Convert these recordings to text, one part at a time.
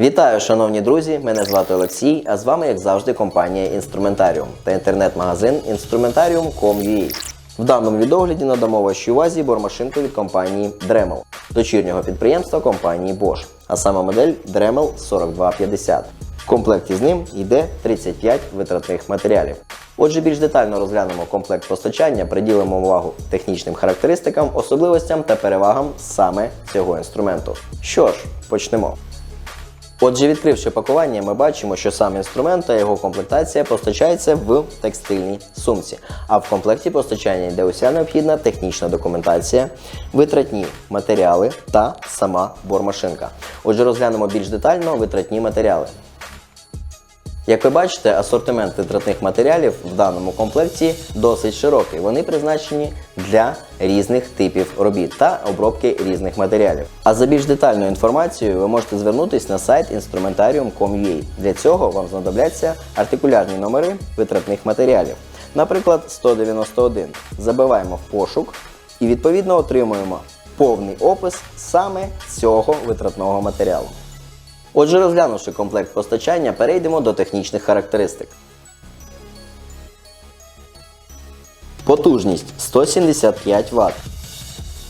Вітаю, шановні друзі! Мене звати Олексій, а з вами, як завжди, компанія Інструментаріум та інтернет-магазин Instrumentarium.com.ua. В даному відогляді надамо вашій увазі бормашинку від компанії Dremel, дочірнього підприємства компанії Bosch, а саме модель Dremel 4250. В комплекті з ним йде 35 витратних матеріалів. Отже, більш детально розглянемо комплект постачання, приділимо увагу технічним характеристикам, особливостям та перевагам саме цього інструменту. Що ж, почнемо. Отже, відкривши пакування, ми бачимо, що сам інструмент та його комплектація постачається в текстильній сумці. А в комплекті постачання йде уся необхідна технічна документація, витратні матеріали та сама бормашинка. Отже, розглянемо більш детально витратні матеріали. Як ви бачите, асортимент витратних матеріалів в даному комплекті досить широкий. Вони призначені для різних типів робіт та обробки різних матеріалів. А за більш детальною інформацією ви можете звернутися на сайт instrumentarium.com.ua. Для цього вам знадобляться артикулярні номери витратних матеріалів. Наприклад, 191. Забиваємо в пошук і відповідно отримуємо повний опис саме цього витратного матеріалу. Отже, розглянувши комплект постачання, перейдемо до технічних характеристик. Потужність 175 Вт.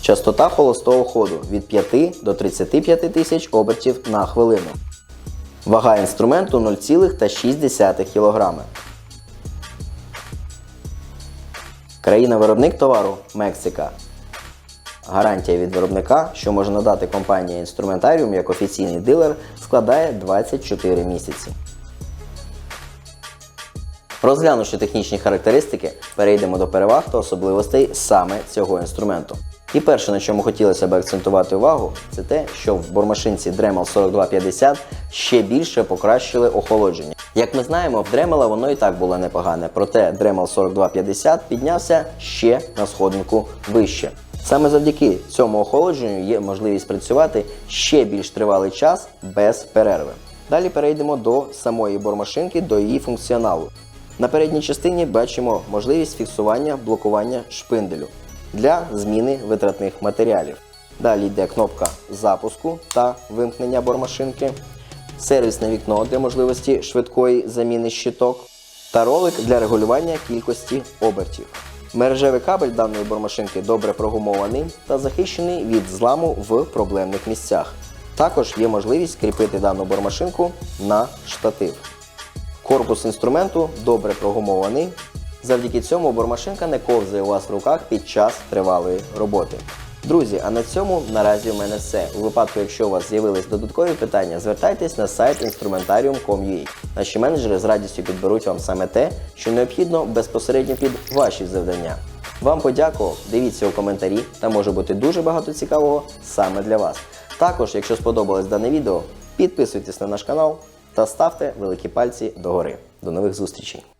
Частота холостого ходу від 5 до 35 тисяч обертів на хвилину. Вага інструменту 0,6 кг. Країна-виробник товару Мексика. Гарантія від виробника, що може надати компанія Instrumentarium як офіційний дилер, складає 24 місяці. Розглянувши технічні характеристики, перейдемо до переваг та особливостей саме цього інструменту. І перше, на чому хотілося б акцентувати увагу, це те, що в бормашинці Dremel 4250 ще більше покращили охолодження. Як ми знаємо, в Dremel воно і так було непогане, проте Dremel 4250 піднявся ще на сходинку вище. Саме завдяки цьому охолодженню є можливість працювати ще більш тривалий час без перерви. Далі перейдемо до самої бормашинки, до її функціоналу. На передній частині бачимо можливість фіксування блокування шпинделю для зміни витратних матеріалів. Далі йде кнопка запуску та вимкнення бормашинки, сервісне вікно для можливості швидкої заміни щиток та ролик для регулювання кількості обертів. Мережевий кабель даної бормашинки добре прогумований та захищений від зламу в проблемних місцях. Також є можливість кріпити дану бормашинку на штатив. Корпус інструменту добре прогумований. Завдяки цьому бормашинка не ковзає у вас в руках під час тривалої роботи. Друзі, а на цьому наразі в мене все. У випадку, якщо у вас з'явились додаткові питання, звертайтесь на сайт instrumentarium.com.ua. Наші менеджери з радістю підберуть вам саме те, що необхідно безпосередньо під ваші завдання. Вам подякував, дивіться у коментарі, там може бути дуже багато цікавого саме для вас. Також, якщо сподобалось дане відео, підписуйтесь на наш канал та ставте великі пальці догори. До нових зустрічей!